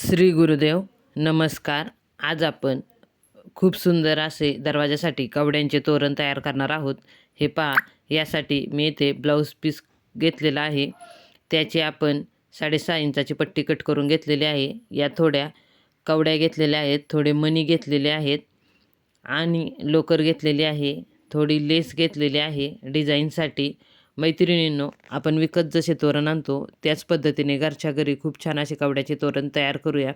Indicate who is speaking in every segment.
Speaker 1: श्री गुरुदेव नमस्कार. आज आपण खूप सुंदर असे दरवाजासाठी कवड्यांचे तोरण तयार करणार आहोत. हे पहा यासाठी मी येथे ब्लाऊज पीस घेतलेला आहे. त्याची आपण साडेसहा इंचाची पट्टी कट करून घेतलेली आहे. या थोड्या कवड्या घेतलेल्या आहेत थोडे मणी घेतलेले आहेत आणि लोकर घेतलेली आहे. थोडी लेस घेतलेली आहे डिझाईनसाठी. मैत्रिणींनो आपण विकत जसे तोरण आणतो त्याच पद्धतीने घरच्या घरी खूप छान असे कवड्याचे तोरण तयार करूया.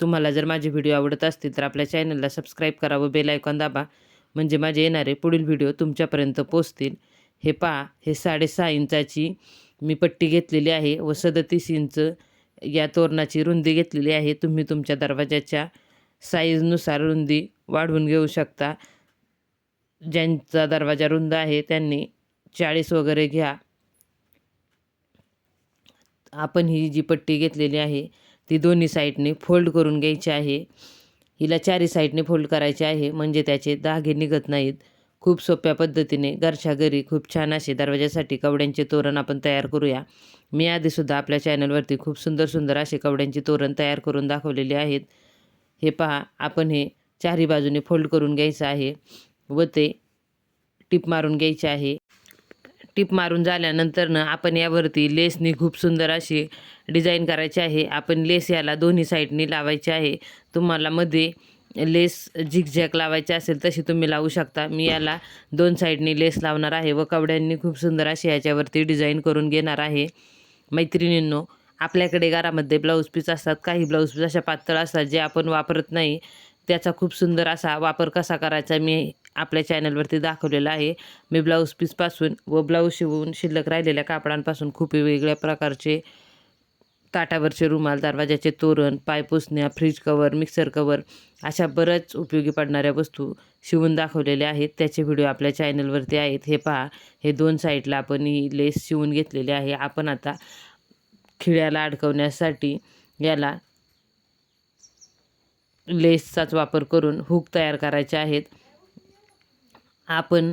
Speaker 1: तुम्हाला जर माझे व्हिडिओ आवडत असतील तर आपल्या चॅनलला सबस्क्राईब करा व बेल आयकॉन दाबा म्हणजे माझे येणारे पुढील व्हिडिओ तुमच्यापर्यंत पोचतील हे पहा हे साडेसहा इंचाची मी पट्टी घेतलेली आहे व सदतीस इंच या तोरणाची रुंदी घेतलेली आहे. तुम्ही तुमच्या दरवाजाच्या साईजनुसार रुंदी वाढवून घेऊ शकता. ज्यांचा दरवाजा रुंद आहे त्यांनी चाळीस वगैरे घ्या. आपण ही जी पट्टी घेतलेली आहे ती दोन्ही साईडने फोल्ड करून घ्यायची आहे. हिला चारी साईडने फोल्ड करायचे आहे म्हणजे त्याचे धागे निघत नाहीत. खूप सोप्या पद्धतीने घरच्या घरी खूप छान असे दरवाजासाठी कवड्यांचे तोरण आपण तयार करूया. मी आधीसुद्धा आपल्या चॅनलवरती खूप सुंदर सुंदर असे कवड्यांचे तोरण तयार करून दाखवलेले आहेत. हे पहा आपण हे चारही बाजूने फोल्ड करून घ्यायचं आहे व ते टिप मारून घ्यायचे आहे. टिप मारून झाल्यानंतरनं आपण यावरती लेसनी खूप सुंदर अशी डिझाईन करायची आहे. आपण लेस याला दोन्ही साईडनी लावायची आहे. तुम्हाला मध्ये लेस झिकझॅक लावायची असेल तशी तुम्ही लावू शकता. मी याला दोन साईडनी लेस लावणार आहे व कवड्यांनी खूप सुंदर अशी याच्यावरती डिझाईन करून घेणार आहे. मैत्रिणींनो आपल्याकडे घरामध्ये ब्लाऊज पीस असतात काही ब्लाऊज पीस अशा पातळ असतात जे आपण वापरत नाही. त्याचा खूप सुंदर असा वापर कसा करायचा मी आपल्या चॅनलवरती दाखवलेलं आहे. मी ब्लाऊज पीसपासून व ब्लाऊज शिवून शिल्लक राहिलेल्या कापडांपासून खूप वेगवेगळ्या प्रकारचे ताटावरचे रुमाल दरवाजाचे तोरण पायपुसण्या फ्रीज कवर मिक्सर कवर अशा बऱ्याच उपयोगी पडणाऱ्या वस्तू शिवून दाखवलेल्या आहेत. त्याचे व्हिडिओ आपल्या चॅनलवरती आहेत. हे पहा. हे दोन साईडला आपण ही लेस शिवून घेतलेले आहे. आपण आता खिळ्याला अडकवण्यासाठी याला लेसचाच वापर करून हुक तयार करायचे आहेत. आपण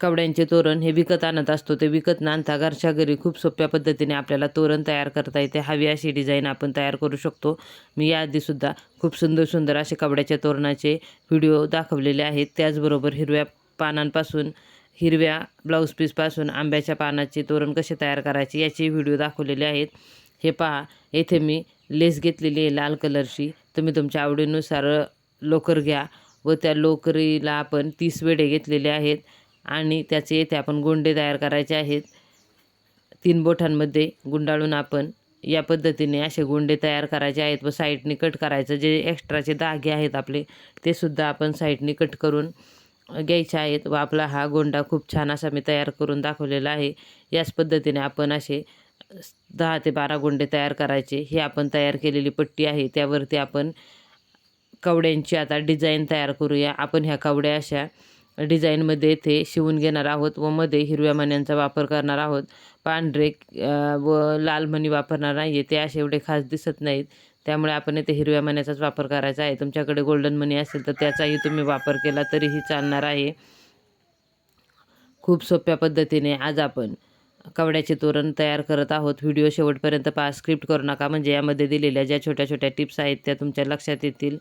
Speaker 1: कवड्यांचे तोरण हे विकत आणत असतो. ते विकत आणता घरच्या घरी खूप सोप्या पद्धतीने आपल्याला तोरण तयार करता येते. हवी अशी डिझाईन आपण तयार करू शकतो. मी याआधीसुद्धा खूप सुंदर सुंदर असे कवड्याच्या तोरणाचे व्हिडिओ दाखवलेले आहेत. त्याचबरोबर हिरव्या पानांपासून हिरव्या ब्लाऊज पीसपासून आंब्याच्या पानाचे तोरण कसे तयार करायचे याचे व्हिडिओ दाखवलेले आहेत. हे पहा येथे मी लेस घेतलेली आहे लाल कलरची. तुम्ही तुमच्या आवडीनुसार लोकर घ्या. व त्या लोकरीला आपण तीस वेडे घेतलेले आहेत आणि त्याचे येथे आपण गोंडे तयार करायचे आहेत. तीन बोटांमध्ये गुंडाळून आपण या पद्धतीने असे गोंडे तयार करायचे आहेत व साईडने कट करायचं. जे एक्स्ट्राचे धागे आहेत आपले ते सुद्धा आपण साईडने कट करून घ्यायचे आहेत व आपला हा गोंडा खूप छान असा मी तयार करून दाखवलेला आहे. याच पद्धतीने आपण असे दहा ते बारा गोंडे तयार करायचे. ही आपण तयार केलेली पट्टी आहे. त्यावरती आपण कवड्यांची आता डिझाईन तयार करूया. आपण ह्या कवड्या अशा डिझाईनमध्ये इथे शिवून घेणार आहोत व मध्ये हिरव्या मण्यांचा वापर करणार आहोत. पांढरे व लाल मणी वापरणार नाही आहे ते असे एवढे खास दिसत नाहीत. त्यामुळे आपण इथे हिरव्या मण्याचाच वापर करायचा आहे. तुमच्याकडे गोल्डन मनी असेल तर त्याचाही तुम्ही वापर केला तरीही चालणार आहे. खूप सोप्या पद्धतीने आज आपण कवड्याचे तोरण तयार करत आहोत. व्हिडिओ शेवटपर्यंत पहा. स्क्रिप्ट करू नका. म्हणजे यामध्ये दिलेल्या ज्या छोट्या छोट्या टिप्स आहेत त्या तुमच्या लक्षात येतील.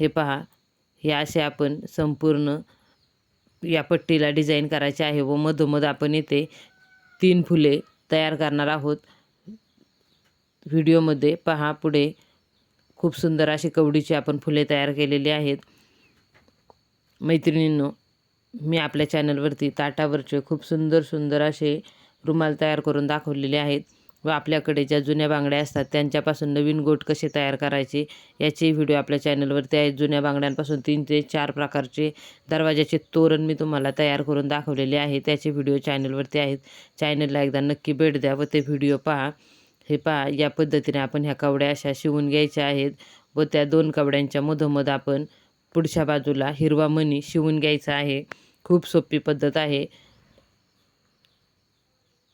Speaker 1: हे पहा हे असे आपण संपूर्ण या पट्टीला डिझाईन करायचे आहे व मधोमध आपण इथे तीन फुले तयार करणार आहोत. व्हिडिओमध्ये पहा पुढे खूप सुंदर अशी कवडीची आपण फुले तयार केलेली आहेत. मैत्रिणींनो मी आपल्या चॅनलवरती ताटावरचे खूप सुंदर सुंदर असे रुमाल तयार करून दाखवलेले आहेत. व आपल्याकडे ज्या जुन्या बांगड्या असतात त्यांच्यापासून नवीन गोट कसे तयार करायचे याचे व्हिडिओ आपल्या चॅनलवरती आहेत. जुन्या बांगड्यांपासून तीन ते चार प्रकारचे दरवाजाचे तोरण मी तुम्हाला तयार करून दाखवलेले आहे त्याचे व्हिडिओ चॅनलवरती आहेत. चॅनलला एकदा नक्की भेट द्या व ते व्हिडिओ पहा. हे पहा या पद्धतीने आपण ह्या कवड्या अशा शिवून घ्यायच्या आहेत व त्या दोन कवड्यांच्या मधोमध आपण पुढच्या बाजूला हिरवा मणी शिवून घ्यायचा आहे. खूप सोपी पद्धत आहे.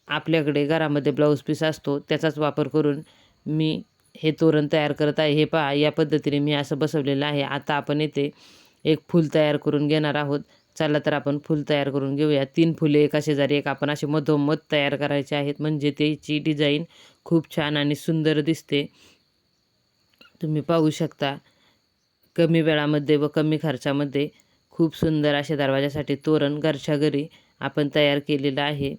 Speaker 1: आपल्याकडे घरामध्ये ब्लाऊज पीस असतो त्याचाच वापर करून मी हे तोरण तयार करत आहे. हे पहा या पद्धतीने मी असं बसवलेलं आहे. आता आपण येथे एक फूल तयार करून घेणार आहोत. चला तर आपण फूल तयार करून घेऊया. तीन फुले एका शेजारी एक आपण असे मधोमध तयार करायचे आहेत. म्हणजे त्याची डिझाईन खूप छान आणि सुंदर दिसते. तुम्ही पाहू शकता कमी वेळामध्ये व कमी खर्चामध्ये खूप सुंदर असे दरवाजासाठी तोरण घरच्या घरी आपण तयार केलेलं आहे.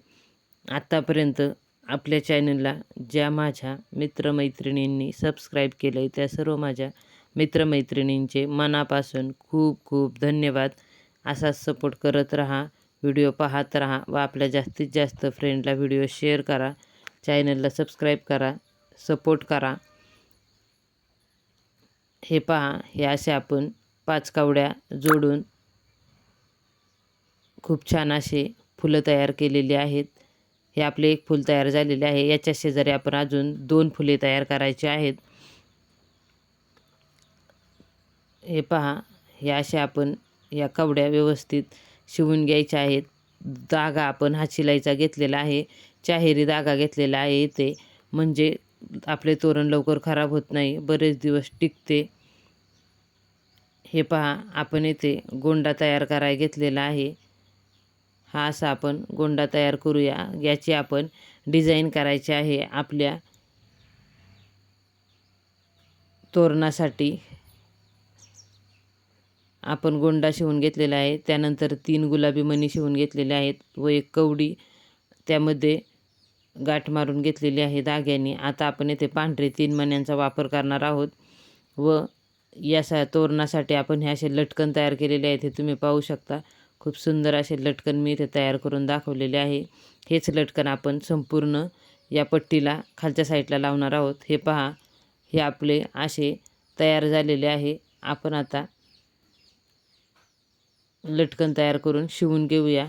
Speaker 1: आत्तापर्यंत आपल्या चॅनलला ज्या माझ्या मित्रमैत्रिणींनी सबस्क्राईब केलं आहे त्या सर्व माझ्या मित्रमैत्रिणींचे मनापासून खूप खूप धन्यवाद. असाच सपोर्ट करत राहा व्हिडिओ पाहत राहा व आपल्या जास्तीत जास्त फ्रेंडला व्हिडिओ शेअर करा चॅनलला सबस्क्राईब करा सपोर्ट करा. हे पहा हे असे आपण पाच कावड्या जोडून खूप छान असे फुलं तयार केलेली आहेत. हे आपले एक फूल तयार झालेले आहे. याच्या शेजारी आपण अजून दोन फुले तयार करायची आहेत. हे पहा हे असे आपण या कवड्या व्यवस्थित शिवून घ्यायच्या आहेत. धागा आपण हा शिलाईचा घेतलेला आहे. चाहेरी धागा घेतलेला आहे इथे. म्हणजे आपले तोरण लवकर खराब होत नाही. बरेच दिवस टिकते. हे पहा आपण येथे गोंडा तयार करायला घेतलेला आहे. हा असा आपण गोंडा तयार करूया. याची आपण डिझाईन करायची आहे आपल्या तोरणासाठी. आपण गोंडा शिवून घेतलेला आहे. त्यानंतर तीन गुलाबी मणी शिवून घेतलेले आहेत व एक कवडी त्यामध्ये गाठ मारून घेतलेली आहे धाग्याने. आता आपण येथे पांढरे तीन मण्यांचा वापर करणार आहोत व या सा तोरणासाठी आपण हे असे लटकन तयार केलेले आहेत हे तुम्ही पाहू शकता. खूप सुंदर असे लटकन मी इथे तयार करून दाखवलेले आहे. हेच लटकन आपण संपूर्ण या पट्टीला खालच्या साईडला लावणार आहोत. हे पहा हे आपले असे तयार झालेले आहे. आपण आता लटकन तयार करून शिवून घेऊया.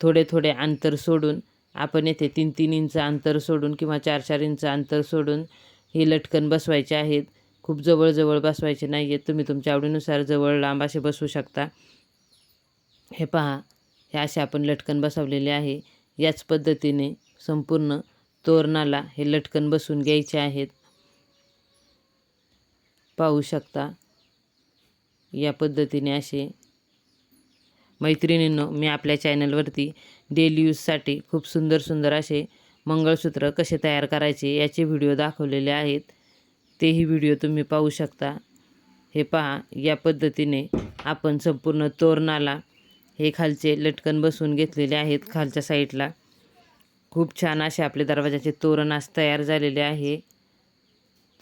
Speaker 1: थोडे थोडे अंतर सोडून आपण येथे तीन तीन इंच अंतर सोडून किंवा चार चार इंच अंतर सोडून हे लटकन बसवायचे आहेत. खूप जवळजवळ बसवायचे नाही आहेत तुम्ही तुमच्या आवडीनुसार जवळ लांब असे बसवू शकता. हे पहा हे असे आपण लटकन बसवलेले आहे. याच पद्धतीने संपूर्ण तोरणाला हे लटकन बसून घ्यायचे आहेत. पाहू शकता या पद्धतीने असे. मैत्रिणींनो मी आपल्या चॅनलवरती डेली यूजसाठी खूप सुंदर सुंदर असे मंगळसूत्र कसे तयार करायचे याचे व्हिडिओ दाखवलेले आहेत. तेही व्हिडिओ तुम्ही पाहू शकता. हे पहा या पद्धतीने आपण संपूर्ण तोरणाला हे खालचे लटकन बसवून घेतलेले आहेत खालच्या साईडला. खूप छान असे आपले दरवाजाचे तोरण आज तयार झालेले आहे.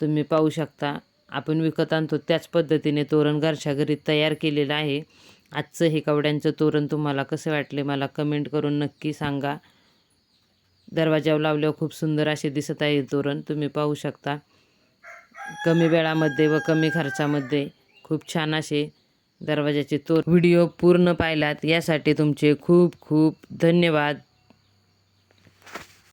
Speaker 1: तुम्ही पाहू शकता आपण विकत आणतो त्याच पद्धतीने तोरण घरच्या घरी तयार केलेलं आहे. आजचं हे कवड्यांचं तोरण तुम्हाला कसं वाटले मला कमेंट करून नक्की सांगा. दरवाजावर लावल्यावर खूप सुंदर असे दिसत आहे तोरण तुम्ही पाहू शकता. कमी वेळामध्ये व कमी खर्चामध्ये खूप छान असे दरवाजाचे तो व्हिडिओ पूर्ण पाहिलात यासाठी तुमचे खूप खूप धन्यवाद.